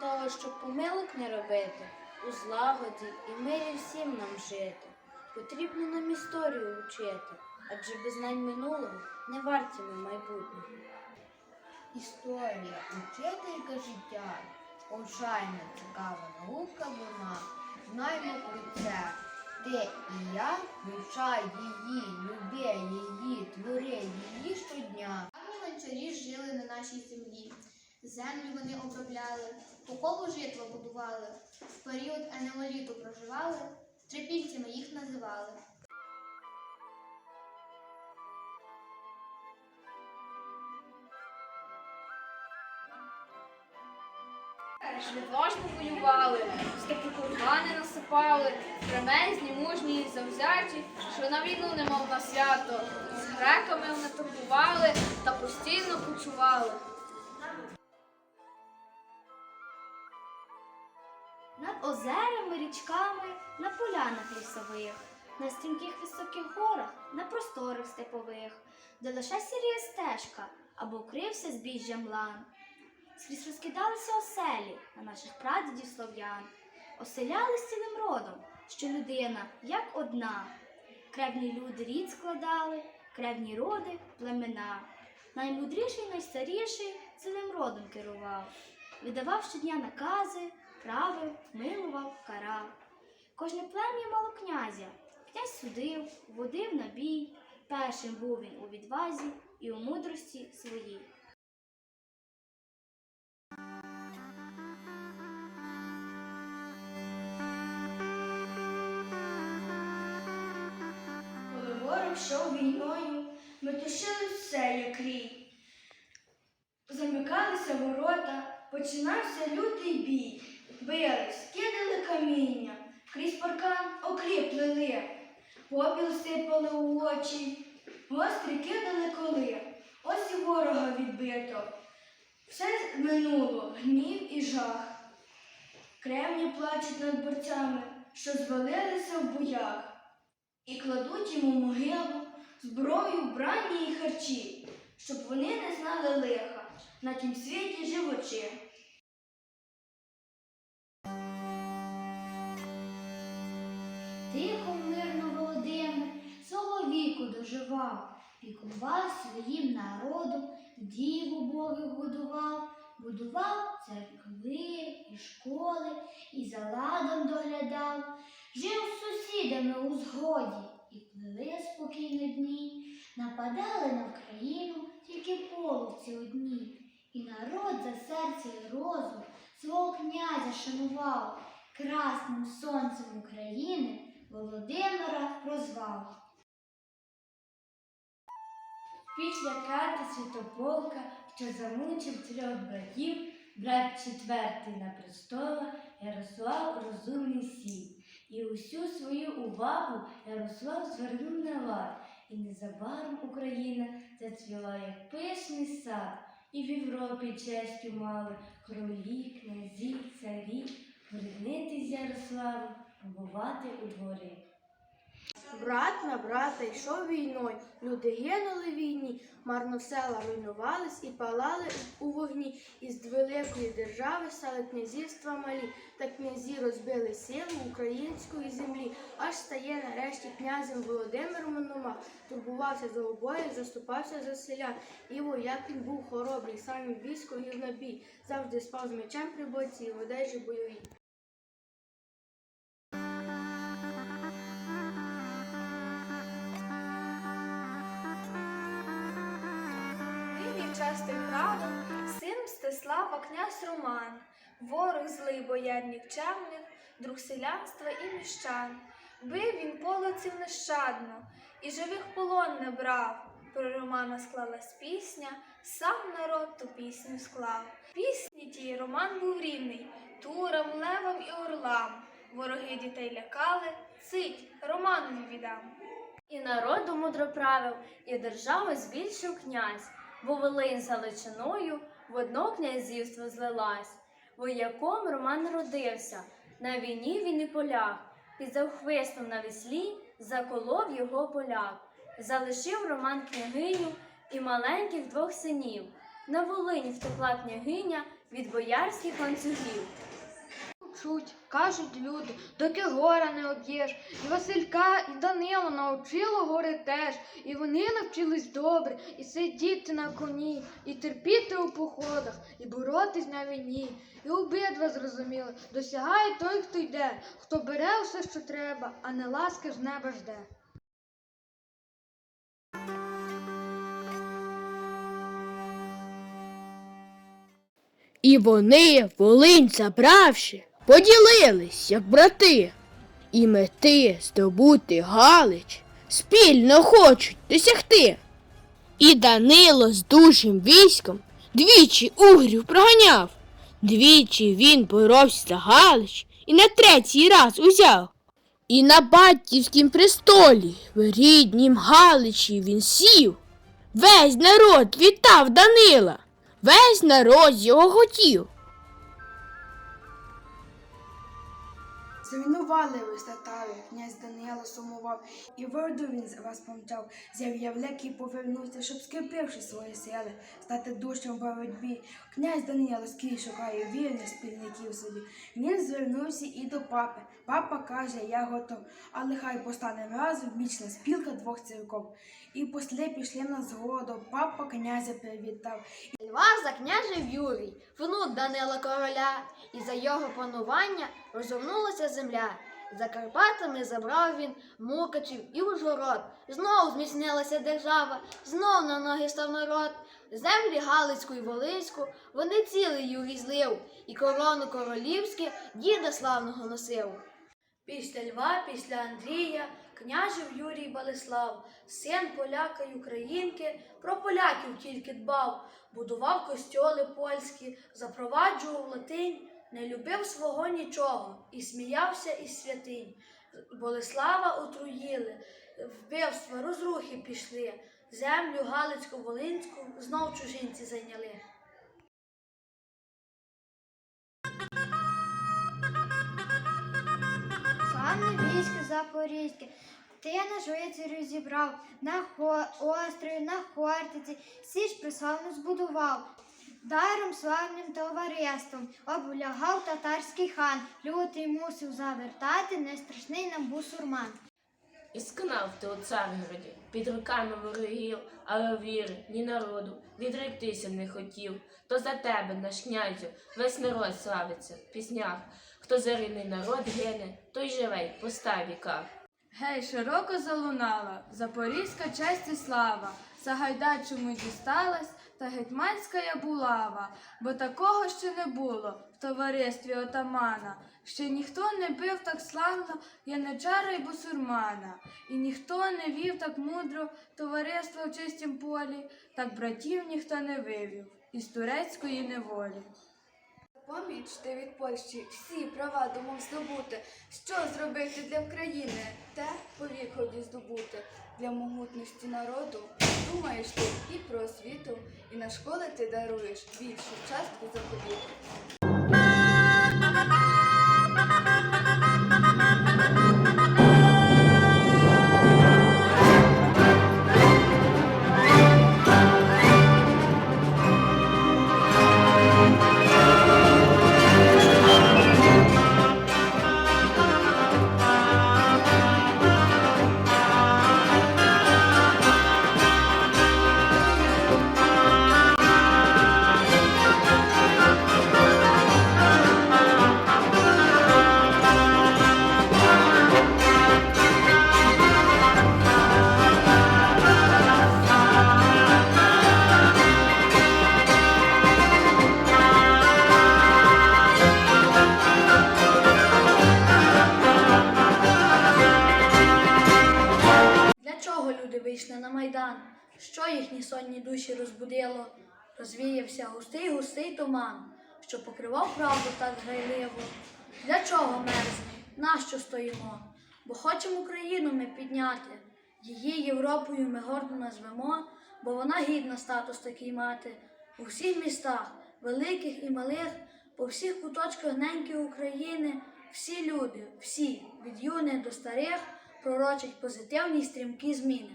Того, щоб помилок не робити, у злагоді і мирі всім нам жити. Потрібно нам історію вчити, адже без знань минулого не варті ми майбутнього. Історія, учителька життя, повчальна цікава наука вона. Знаймо про це. Ти і я вивчай її, люби її, твори її щодня. Давні гончарі жили на нашій землі. Землю вони обробляли, покову житла будували, в період енеоліту проживали, трипільцями їх називали. Відважно воювали, степу кургани насипали, кремезні, мужні і завзяті, що на війну немов на свято. З греками вони торгували та постійно кочували. Озерами, річками, на полянах лісових, на стрімких високих горах, на просторах степових, де лише сіріє стежка або крився збіжжям лан. Скрізь розкидалися оселі на наших прадідів слов'ян, оселялись цілим родом, що людина як одна. Кревні люди рід складали, кревні роди племена. Наймудріший, найстаріший цілим родом керував, видавав щодня накази, правив, милував, карав. Кожне плем'я мало князя, князь судив, водив на бій. Першим був він у відвазі і у мудрості своїй. Коли ворог йшов війною, ми тушили все, як рій. Замикалися ворота, починався лютий бій. Бились, кидали каміння, крізь паркан окріп плели, попіл сипали у очі, гострі кидали коли. Ось і ворога відбито. Все минуло, гнів і жах. Кремні плачуть над борцями, що звалилися в боях і кладуть йому могилу, зброю, брані і харчі, щоб вони не знали лиха на тім світі живучи. Тихо, мирно Володимир свого віку доживав, піклував своїм народом, діву Богих годував, будував церкви і школи, і за ладом доглядав, жив з сусідами у згоді, і плили спокійно дні, нападали на Україну тільки половці одні, і народ за серце і розум свого князя шанував, красним сонцем України. Володимира прозвав. Після карти святополка, що замучив трьох братів, брат четвертий на престола Ярослав розумний сів. І усю свою увагу Ярослав звернув на лад, і незабаром Україна зацвіла, як пишний сад, і в Європі честю мали королі, князі, царі, поріднити з Ярославом, побувати у дворі. Брат на брата йшов війною, люди гинули в війні, марно села руйнувались і палали у вогні. Із великої держави стали князівства малі, та князі розбили силу української землі. Аж стає нарешті князем Володимир Мономах, турбувався за обоїв, заступався за селян. І вояк він був хоробрий, сам він військо вів на бій, завжди спав з мечем при боці і в одежі бойовій. Мстислава князь Роман, ворог злий бояр нікчемних, друг селянства і міщан. Бив він полоців нещадно, і живих полон не брав. Про Романа склалась пісня, сам народ ту пісню склав. Пісні тій Роман був рівний, турам, левам і орлам. Вороги дітей лякали, цить Романові віддам. І народу мудро правив, і державу збільшив князь, бо Волинь за Личиною в одно князівство злилась. Вояком Роман родився, на війні він і поляг, під завхвистом на віслі заколов його поляк. Залишив Роман княгиню і маленьких двох синів. На Волині втекла княгиня від боярських ланцюгів. Чуть, кажуть люди, доки гора не об'єш. І Василька, і Данило навчило гори теж. І вони навчились добре, і сидіти на коні, і терпіти у походах, і боротись на війні. І обидва зрозуміли, досягає той, хто йде, хто бере все, що треба, а не ласки з неба жде. І вони, Волинь забравши, поділились, як брати, і мети здобути Галич спільно хочуть досягти. І Данило з дужим військом двічі угрів проганяв, двічі він боровся за Галич і на третій раз узяв. І на батьківськім престолі в ріднім Галичі він сів. Весь народ вітав Данила. Весь народ його хотів. Зруйнували ви статави, князь Данило сумував, і в Орду він вас помчав, взяв являки повернувся, щоб скріпивши свої сили, стати дужчим в боротьбі. Князь Данило скрізь шукає вірних спільників собі. Він звернувся і до папи. Папа каже, я готов, але хай постане разом вічна спілка двох церков. І посли пішли на згоду, папа князя привітав. Льва за закняжив Юрій, внук Данила короля, і за його панування розгорнулася земля. За Карпатами забрав він Мукачів і Ужгород. Знов зміцнилася держава, знов на ноги став народ. Землі Галицьку і Волинську вони цілий Юрій і корону королівське діда славного носив. Після Льва, після Андрія, княжив Юрій Балислав, син поляка й українки, про поляків тільки дбав, будував костьоли польські, запроваджував латинь, не любив свого нічого і сміявся із святинь. Болеслава отруїли, вбивства, розрухи пішли, землю Галицьку, Волинську знов чужинці зайняли. Славне військо Запорізьке, ти на жицарю зібрав, на острові, на Хортиці, січ приславну збудував. Даром славним товариством облягав татарський хан, лютий мусив завертати, нестрашний нам бусурман. І скнав ти у царгороді під руками ворогів, але віри, ні народу відректися не хотів. То за тебе, наш князю, весь народ славиться в піснях. Хто за рідний народ гине, той живе й по ста віках. Гей, широко залунала, запорізька честь і слава, Сагайдачому дісталась та гетьманська булава, бо такого ще не було в товаристві отамана. Ще ніхто не бив так славно яничара й бусурмана, і ніхто не вів так мудро товариство в чистім полі, так братів ніхто не вивів із турецької неволі. Поміч ти від Польщі всі права думав здобути. Що зробити для України? Те по віході здобути. Для могутності народу думаєш ти і про освіту, і на школи ти даруєш більшу частку заповіту. Їхні сонні душі розбудило? Розвіявся густий густий туман, що покривав правду так грайливо. Для чого мерзне? Нащо стоїмо? Бо хочемо Україну ми підняти. Її Європою ми гордо назвемо, бо вона гідна статус такий мати. У всіх містах, великих і малих, по всіх куточках неньки України, всі люди, всі, від юних до старих, пророчать позитивні й стрімкі зміни.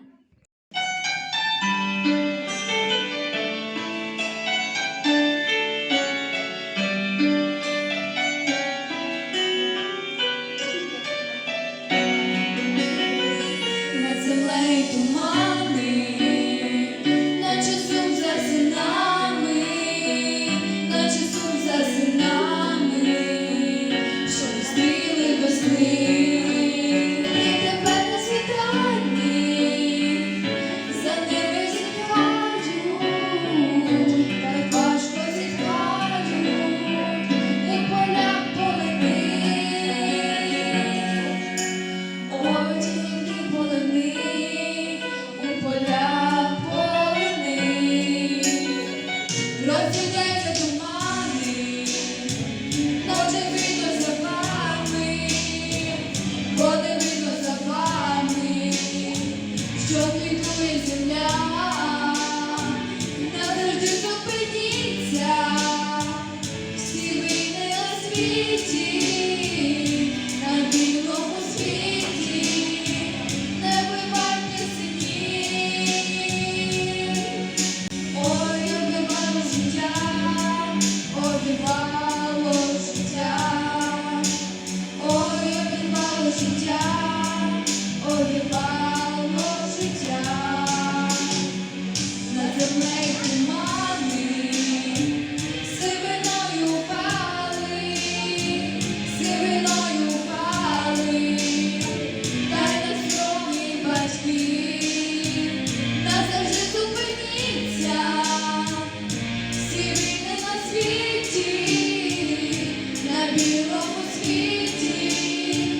Що білому світі,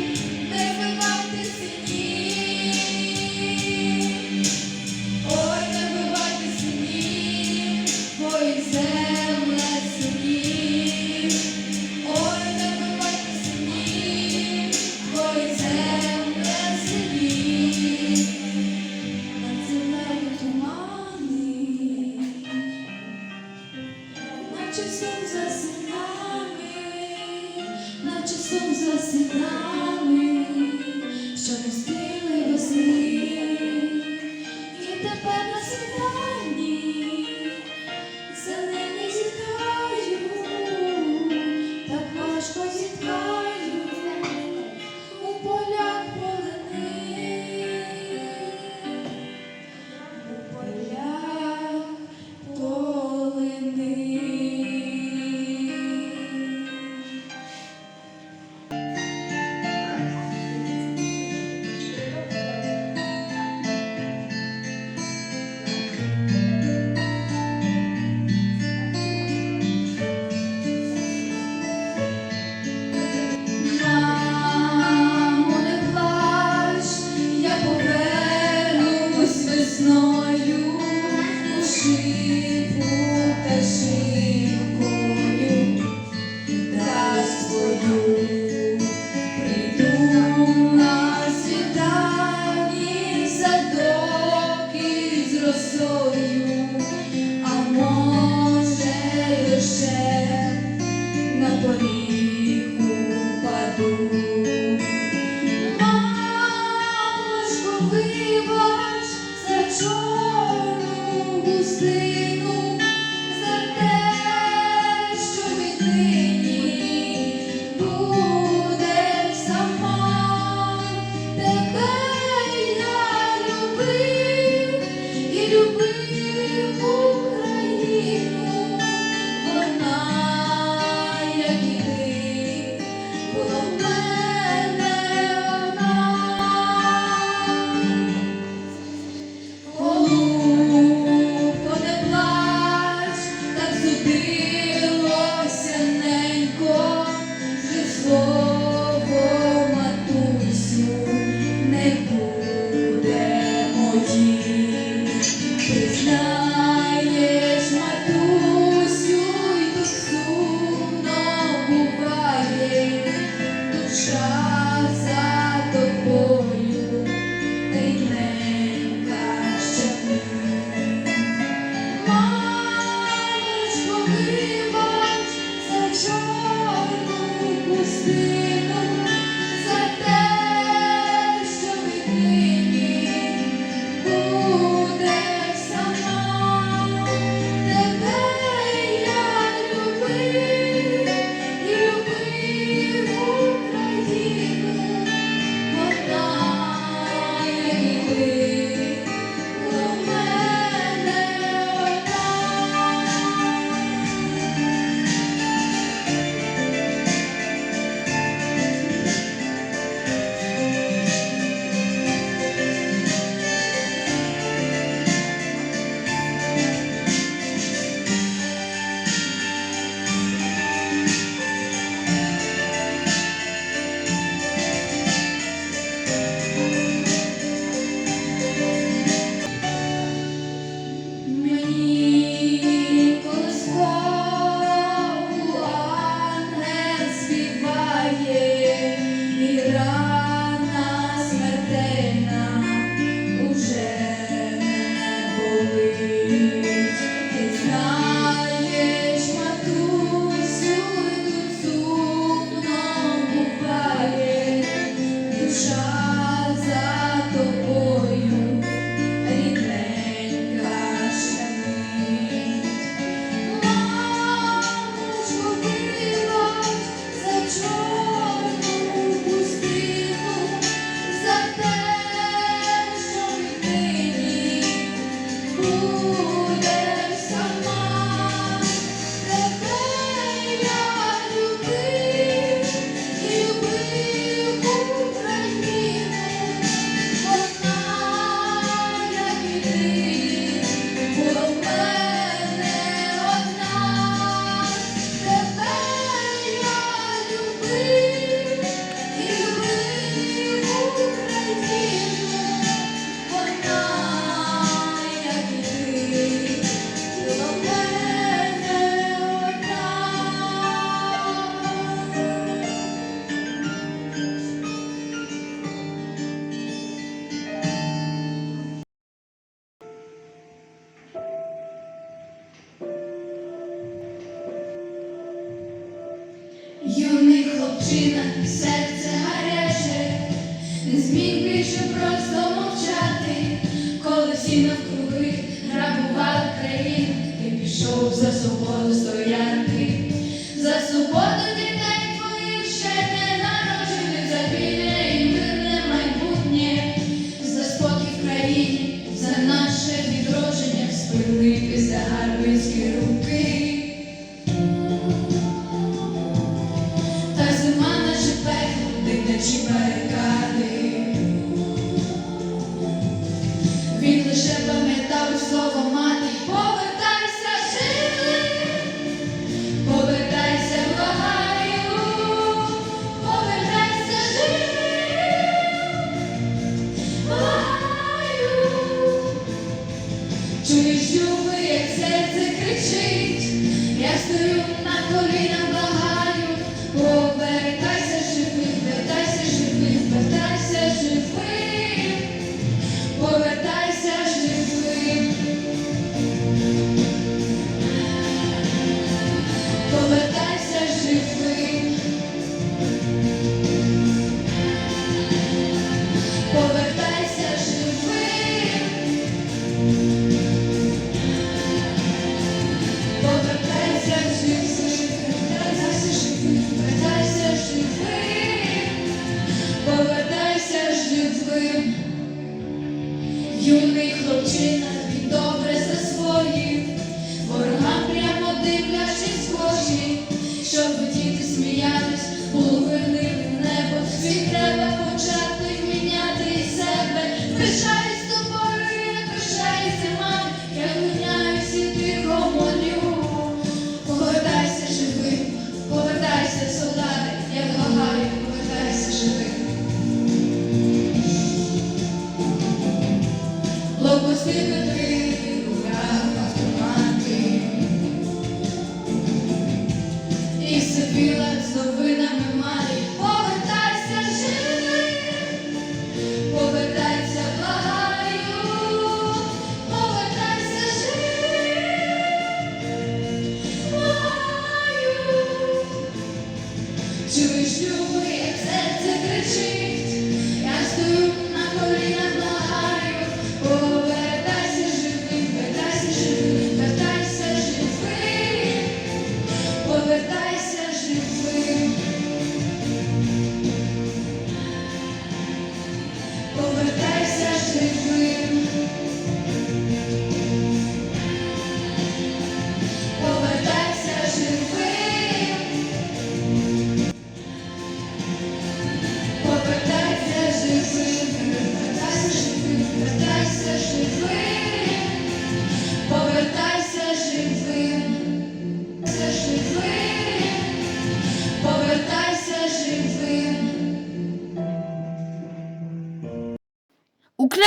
Ooh.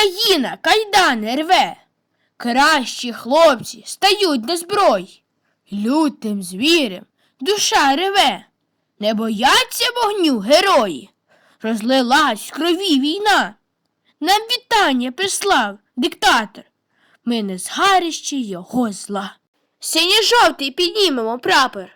Україна кайдани рве. Кращі хлопці стають на зброй. Лютим звірем душа реве, не бояться вогню герої. Розлилась в крові війна. Нам вітання прислав диктатор. Ми не згарищі його зла. Синьо жовтий піднімемо прапор.